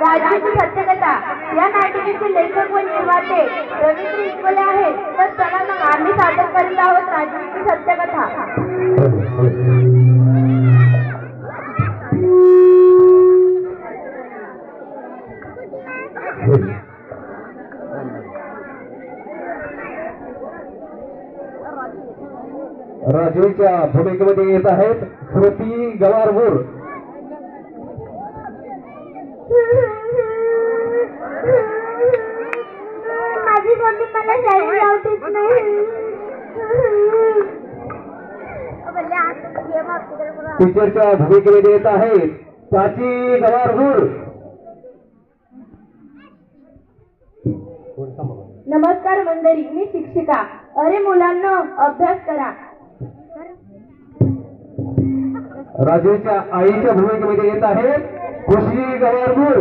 राजवीची सत्यकथा. या नाटिकेचे लेखक व निर्माते रवींद्र इटवले आहेत. तर चला मग आम्ही सादर करीत आहोत सत्यकथा. राजूच्या भूमिकेमध्ये येत आहेत श्रुती गवारपूर माझी मम्मी मला शाळेत लावतेच नाही. टीचरच्या भूमिकेमध्ये येत आहेत प्राची गवारपूर नमस्कार मंडळी मी शिक्षिका. अरे मुलांना अभ्यास करा. राजूच्या आईच्या भूमिकेमध्ये येत आहेत खुशी गवारपूर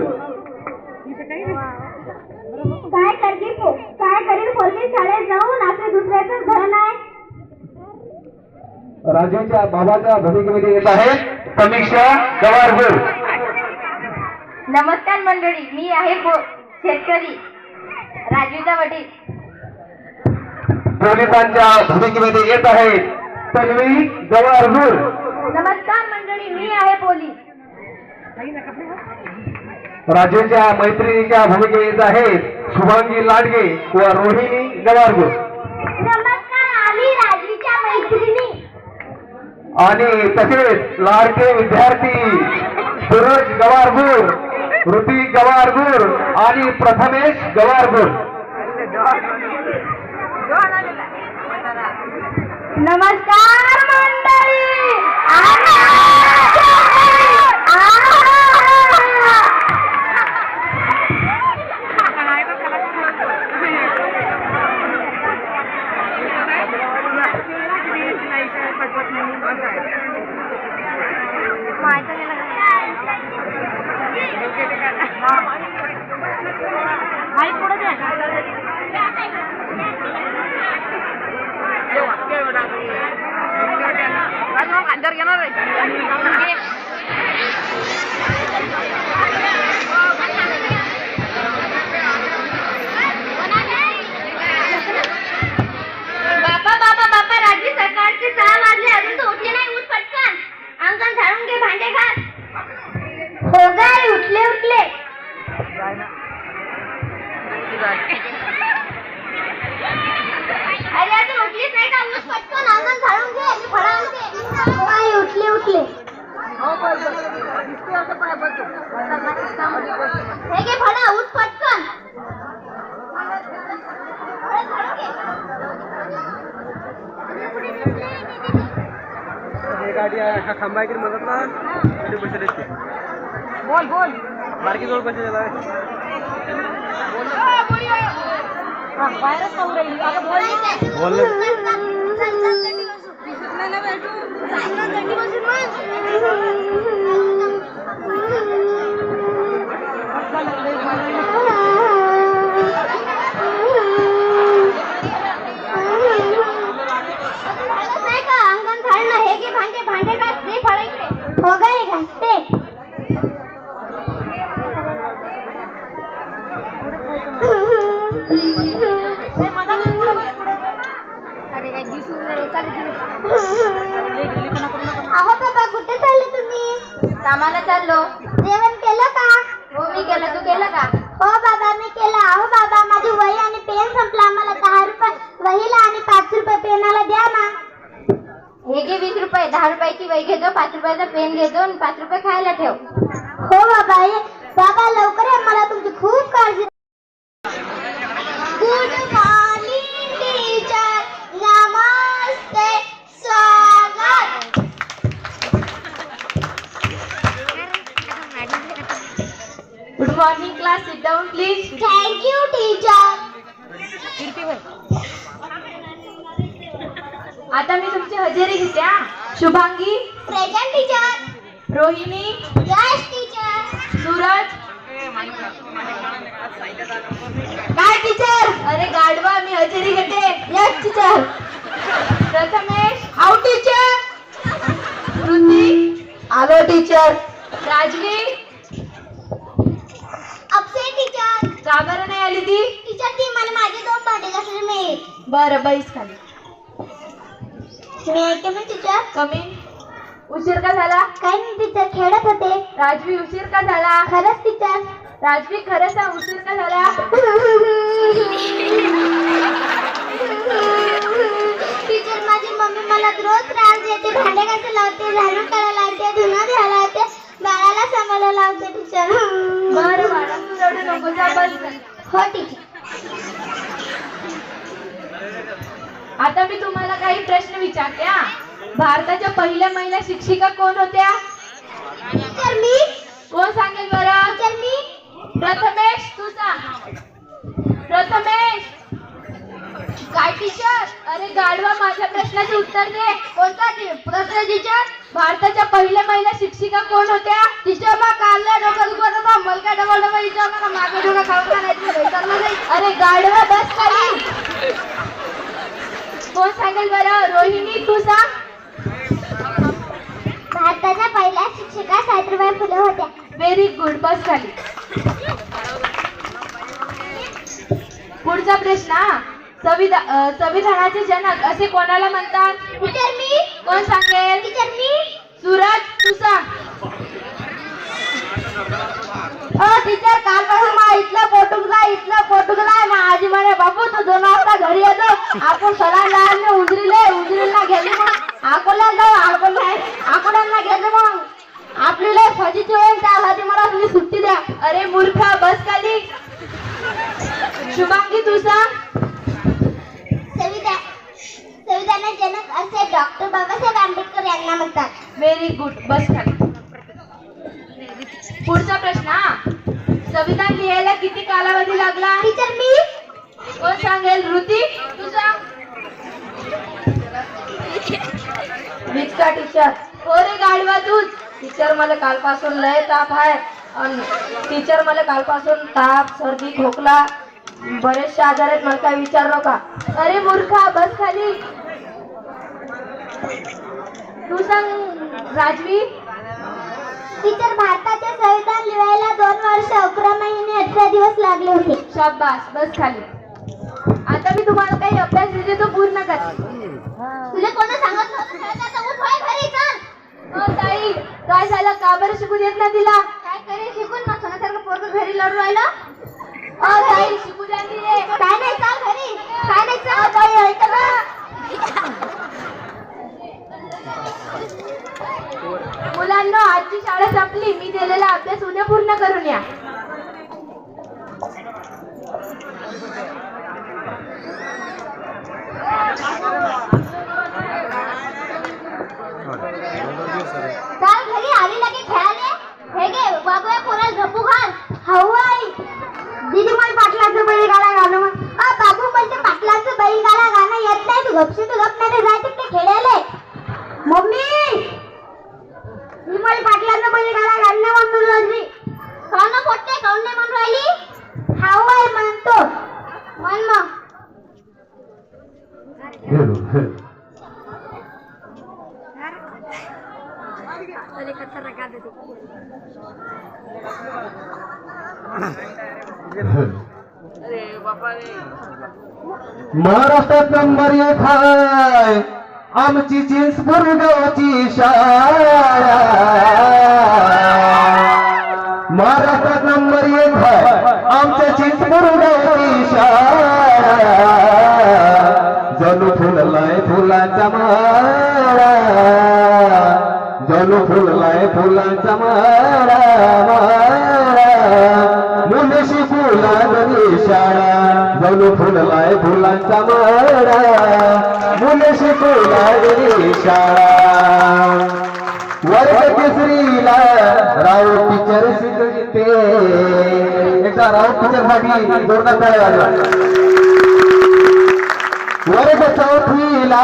काय करतील पो- काय करील पोरगी? शाळेत जाऊन आपले दुसऱ्याच धन आहे राजूच्या बाबाच्या भूमिकेमध्ये येत आहेत समीक्षा गवारपूर नमस्कार मंडळी मी आहे शेतकरी राजूचा वडील. पोलिसांच्या भूमिकेमध्ये येत आहेत तन्वी मी आहे पोलीस. राजूच्या मैत्रिणीच्या भूमिकेत येत आहेत शुभांगी लाडगे व रोहिणी गवारपूर नमस्कार आम्ही राजूच्या मैत्रिणी. आणि तसेच लाडके विद्यार्थी सूरज गवारपूर ऋती गवारपूर आणि प्रथमेश गवारपूर नमस्कार मंडळी. हे घे फळा उठ पटकन. गाडी हा खांबा आहे की म्हणत ना? गाडी बसेल बोल बोल. बारकी जवळ बसेल बोल. नाही कामाला चाललो. जेवण केलं का? हो मी केलं. तू केलं का? हो बाबा मी केलं. अहो बाबा माझी वही आणि पेन संपला. मला दहा रुपये वहीला आणि पाच रुपये पेनाला द्या ना. हे घे वीस रुपये. दहा रुपयाची वही घेतो पाच रुपयाचा पेन घेतो आणि पाच रुपये खायला ठेव. हो बाबा ये बाबा लवकर या. मला तुमची खूप काळजी. class. Sit down, please. Thank you, teacher. आता मी तुमची हजेरी घेते Shubhangi. Present teacher Rohini. Yes teacher Suraj. काय टीचर अरे गाडवा मी हजेरी घेते. Yes teacher Prathamesh. How teacher आलो टीचर राजवी. का बरं नाही आली ती? टीचर ती मला माझे दोन भांडे घासले नाही बरं बैस खाली. मी ऐकते मी टीचर? कमी? उशीर का झाला? काही नाही टीचर खेळत होते. राजवी उशीर का झाला? खरंच टीचर. राजवी खरं सांग उशीर का झाला? टीचर माझी मम्मी मला रोज त्रास देते. भांडे घासायला लावते झाडू काढायला लावते धुणं घ्यायला लावते बाळाला सांभाळायला लावते टीचर. नको जा बस. हो टीचर आता मी तुम्हाला काही प्रश्न विचारते हा. भारताच्या पहिल्या महिला शिक्षिका कोण होत्या? मी. कोण सांगेल बरं? टीचर मी. प्रथमेश तू सांग. प्रथमेश. काय टीचर अरे गाढवा माझ्या प्रश्नाचे उत्तर दे. कोणता प्रश्न टीचर भारताच्या पहिल्या महिला शिक्षिका कोण होत्या? टीचर मग काढल्या डोकं दुखत होता मला काय डबल डबल विचार नका मागे डोकं खाऊ का नाही अरे गाढवा बस खाली. कोण सांगेल बरं? रोहिणी तू सांग. भारताच्या पहिल्या शिक्षिका सावित्रीबाई फुले होत्या. व्हेरी गुड बस खाली. पुढचा प्रश्न. संविधा संविधानाचे जनक असे कोणाला म्हणतात? टीचर मी. कोण सांगेल? टीचर मी. सूरज तू सांग. अ टीचर कालपासून मला इथलं पोटुकला इथलं पोटुकला ना आजी म्हणे बापू तू दोन वाजता घरी येतो आपण सला लावले उजरीले उजरीला गेले मग. अकोला जाऊ अकोला अकोल्याला गेले मग. आपली लय फजीची होईल त्यासाठी मला तुम्ही सुट्टी द्या. अरे मूर्खा बस खाली. शुभांगी तू सांग. जनक असे डॉक्टर बाबासाहेब आंबेडकर यांना म्हणतात. व्हेरी गुड बस खाली. पुढचा प्रश्न हा. संविधान लिहायला किती कालावधी लागला? टीचर मी? कोण सांगेल? ऋती? तू सांग विक्का टीचर हो रे गाढवा तूच. टीचर मला कालपासून लय ताप आहे. अन टीचर मला कालपासून ताप सर्दी खोकला बरेचसे आजार आहेत. मला काय विचारलो का अरे मूर्खा बस खाली. तू सांग राजवी. टीचर भारताचे संविधान लिहायला दोन वर्ष अकरा महिने अठरा दिवस लागले होते. शाबास बस खाली. आता मी तुम्हाला काही अभ्यास दिले तो पूर्ण कर. तुला कोण सांगत घरी चल. अ, ताई काय झालं? का बरं शिकू देत ना तिला? काय करे शिकून? मग सोन्यासारखं पोरग घरी लढू राहिलं? अ, ताई शिकू द्या तिले. काय नाही चाल घरी. काय नाही चाल. ताई ऐक ना. मुलांना आजची शाळा संपली. मी दिलेला अभ्यास उद्या पूर्ण करून या घरी आली लगे खेळाले हे गे वागूया कोणाला झोपू घाल हाऊ आई दीदी मला पाटलाचं बैल गाणं गाणं म्हण. अ बाबू मला ते पाटलाचं बैल गाणं गाणं येत नाही तू गपशी तू गप नाही तर जाय तिकडे खेळायले मम्मी मी मला पाटलाचं बैल गाणं गाणं म्हणून लागली काऊन पोट्टे काऊन नाही म्हणून राहिली हाऊ आई म्हणतो म्हण मग हेलो हेलो महाराष्ट्रात नंबर एक हाय आमची चिंचपूर गावची शाळा. महाराष्ट्रात नंबर एक हाय. आमच्या चिंतपूर गावची शाळा. जणू फुललाय फुलांचा माळा. जणू फुललाय फुलांचा माळा माळा. मुलं शिकू लागली शाळा. जणू फुललाय फुलांचा माळा. मुलं फुला लागली शाळा दुसरीला राव पिक्चर शिकते एकदा राव पिक्चरसाठी जोरदार तयार वाजवा. वर्ग चौथीला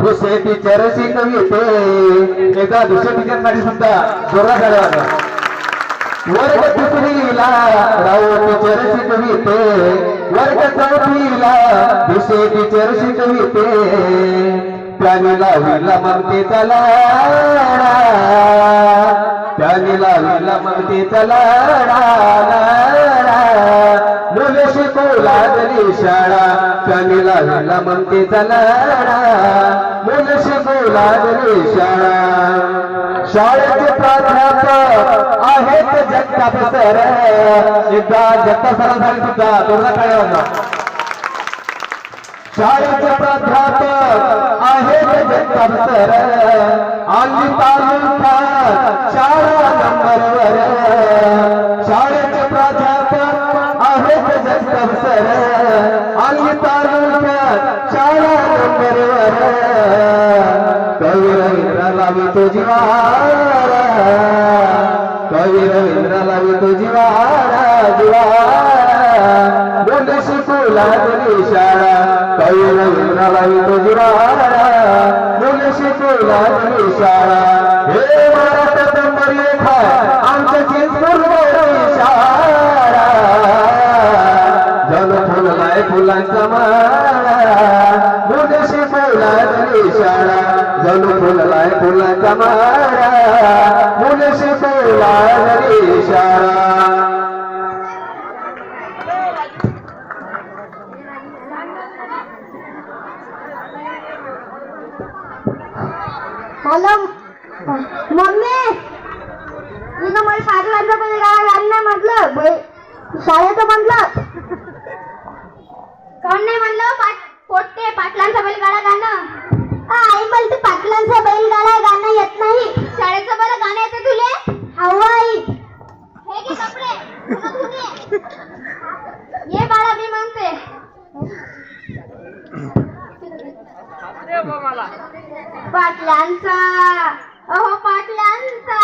दुसरे टीचर शिकविते. एका दुसऱ्या टीचरसाठी सुद्धा जोरदार तयार वाजवा. वर्ग तिसरीला राव टीचर शिकविते. वर्ग चौथीला दुसरे टीचर शिकविते. त्याने लावला ममतेचा लाडा त्याने लावला ममतेचा लढा लढा मुले शिकू लागली शाळा. त्याने लावला ममतेचा लढा मुले शिकू लागली शाळा. शाळेचे प्राध्यापक आहेत जगताप सर एकदा जगताप सरांसाठी सुद्धा दोनदा काय होता शाळेचे प्राध्यापक आहेत जगताप सर आली तालुक्यात शाळा नंबरवर शाळेचे प्राध्यापक आहेत जगताप सर आली तालुक्यात शाळा नंबरवर कवी रवींद्राला मी तो जिवारा कवी रवींद्राला मी तो जिवारा जिवारा। बोल शिकू लागली शाळा कवी रवींद्राला मी तो जिवारा बोल शिकू लागली शाळा हे महाराष्ट्रात नंबर एक आहे आमच्या चिंचपूर शाळा जन फुललाय फुलांचा माळा मुलशी फुलातली शाळा जन फुललाय हॅलो मम्मी तुझं मला पाटलांचं पण गाणं गाणं म्हटलं. शाळेत शाळेचं म्हटलं. कोण नाही म्हणलं पाट पोटते पाटलांचा बैलगाडा गाणं आई मला ते पाटलांचा बैलगाडा गाणं येत नाही शाळेचं बरं गाणं येतं तुले हवं आई हे घे कपडे पुन्हा धुवून ये. ये बाळा मी म्हणते पाटलांचा अहो पाटलांचा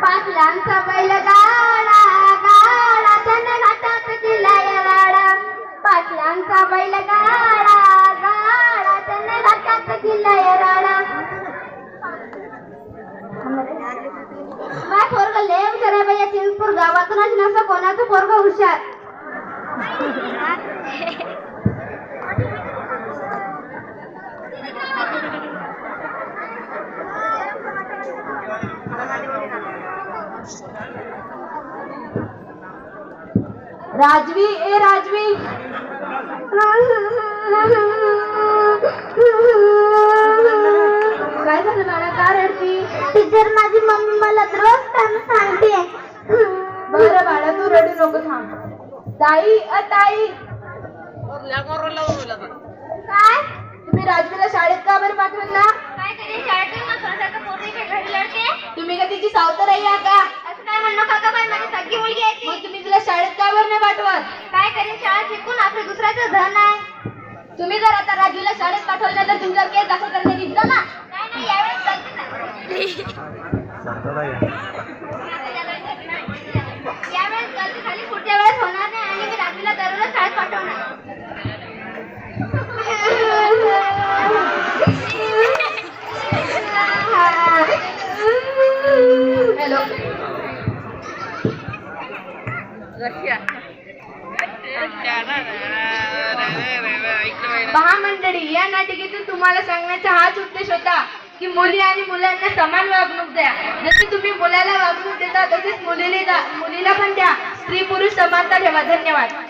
पाटलांचा बैल गाडा गाडा त्याने घाटात किल्लाय राडा आमचा बैल गाडा गाडा त्याने राडा. काय पोरग लय हुशार आहे बाई चिंचपूर गावातूनच नसं कोणाचं पोरग हुशार? राजवी ए राजवी. काय झालं बाळा? का रडती? टीचर माझी मम्मी मला रोज काम सांगते. बरं बाळा तू रडू नको थांब. ताई अ ताई. काय? तुम्ही राजवीला शाळेत का बरं पाठवला? काय करेल पोरगी घरी लढते? तुम्ही का तिची सावतर आहे या का? असं काय म्हणू काका बाई माझी सगळी मुलगी आहे ती. मग तुम्ही तिला शाळेत का बरं नाही पाठवत? काय करेल शाळा शिकून आपलं दुसऱ्याचं धन आहे. तुम्ही जर आता राजवीला शाळेत पाठवलं नाही तर तुमच्यावर केस दाखल करण्यात येईल ना? नाही नाही यावेळेस गलती झाली. यावेळेस गलती झाली पुढच्या वेळेस होणार नाही आणि मी रात्रीला दररोज शाळेत पाठवणार हॅलो पहा मंडळी या नाटिकेतून तुम्हाला सांगण्याचा हाच उद्देश होता की मुली आणि मुलांना समान वागणूक द्या. जसे तुम्ही मुलाला वागणूक देता तसेच मुलीला मुलीला पण द्या. स्त्री पुरुष समानता ठेवा. धन्यवाद.